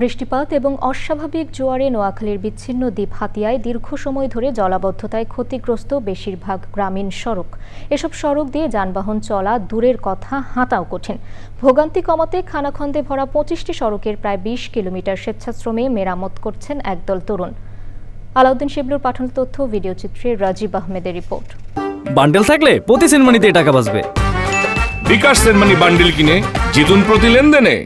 বৃষ্টিপাত এবং অস্বাভাবিক জোয়ারে নোয়াখালীর বিচ্ছিন্ন দ্বীপ হাতিয়ায় দীর্ঘ সময় ধরে জলাবদ্ধতায় ক্ষতিগ্রস্ত বেশিরভাগ গ্রামীণ সড়ক। এসব সড়ক দিয়ে যানবাহন চলা দূরের কথা হাঁটাও কঠিন। ভোগান্তি কমাতে খানাখন্দে ভরা পঁচিশটি সড়কের প্রায় বিশ কিলোমিটার স্বেচ্ছাশ্রমে মেরামত করছেন একদল তরুণ। আলাউদ্দিন শিবলুর পাঠানো তথ্য ভিডিও চিত্রে রাজীব আহমেদের রিপোর্ট। বান্ডেল থাকলে প্রতি সেনমানিতে টাকা বাঁচবে। বিকাশ সেনমানি বান্ডিল কিনে জিতুন প্রতি লেনদেনে।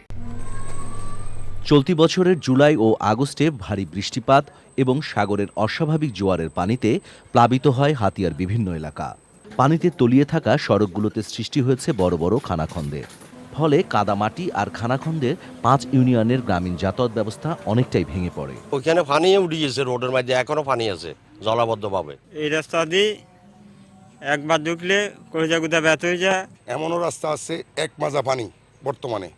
চলতি বছরের জুলাই ও আগস্টে ভারী বৃষ্টিপাত এবং সাগরের অস্বাভাবিক জোয়ারের পানিতে প্লাবিত হয় হাতিয়ার বিভিন্ন এলাকা। পানিতে তলিয়ে থাকা সড়কগুলোতে সৃষ্টি হয়েছে বড় বড় খানাখন্দে। ফলে কাদামাটি আর খানাখন্দের পাঁচ ইউনিয়নের গ্রামীণ যাতায়াত ব্যবস্থা অনেকটাই ভেঙে পড়ে। ওইখানে পানি উঠে গেছে রোডের মধ্যে এখনও পানি আছে জলাবদ্ধভাবে। এই রাস্তা দিয়ে একবার ঢুকলে কলিজাগুদা ব্যথ হয়ে যায়। এমনও রাস্তা আছে এক মাজা পানি বর্তমানে।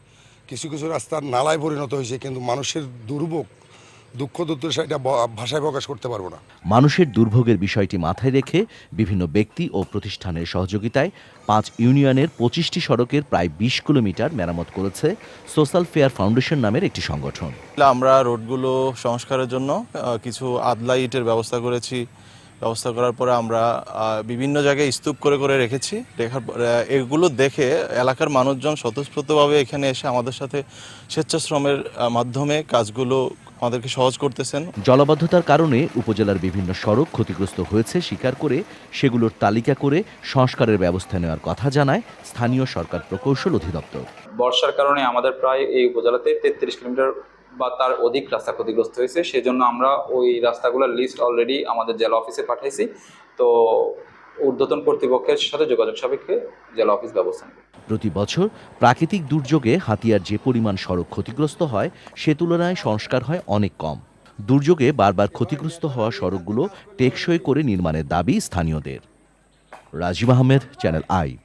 কিছু কিছু রাস্তার নালায় পরিণত হয়েছে কিন্তু মানুষের দুর্ভোগ দুঃখ দুর্দশা এটা ভাষায় প্রকাশ করতে পারব না। মানুষের দুর্ভোগের বিষয়টি মাথায় রেখে বিভিন্ন ব্যক্তি ও প্রতিষ্ঠানের সহযোগিতায় পাঁচ ইউনিয়নের পঁচিশটি সড়কের প্রায় বিশ কিলোমিটার মেরামত করেছে সোশ্যাল ফেয়ার ফাউন্ডেশন নামের একটি সংগঠন। আমরা রোডগুলো সংস্কারের জন্য কিছু আদলা ইটের ব্যবস্থা করেছি। ব্যবস্থা করার পরে আমরা বিভিন্ন জায়গায় স্তূপ করে করে রেখেছি। রেখার এগুলো দেখে এলাকার মানুষজন স্বতঃস্ফূর্তভাবে এখানে এসে আমাদের সাথে স্বেচ্ছাশ্রমের মাধ্যমে কাজগুলো আমাদেরকে সহজ করতেছেন। জলাবদ্ধতার কারণে উপজেলার বিভিন্ন সড়ক ক্ষতিগ্রস্ত হয়েছে স্বীকার করে সেগুলোর তালিকা করে সংস্কারের ব্যবস্থা নেওয়ার কথা জানায় স্থানীয় সরকার প্রকৌশল অধিদপ্তর। বর্ষার কারণে আমাদের প্রায় এই উপজেলাতে তেত্রিশ কিলোমিটার বা তার অধিক রাস্তা ক্ষতিগ্রস্ত হয়েছে, সেজন্য আমরা ওই রাস্তাগুলোর লিস্ট অলরেডি আমাদের জেলা অফিসে পাঠাইছি। তো ঊর্ধ্বতন কর্তৃপক্ষের সাথে যোগাযোগ সাপেক্ষে জেলা অফিস ব্যবস্থা নেবে। প্রতি বছর প্রাকৃতিক দুর্যোগে হাতিয়ার যে পরিমাণ সড়ক ক্ষতিগ্রস্ত হয়, সে তুলনায় সংস্কার হয় অনেক কম। দুর্যোগে বারবার ক্ষতিগ্রস্ত হওয়া সড়কগুলো টেকসই করে নির্মাণের দাবি স্থানীয়দের। Rajib Ahmed channel I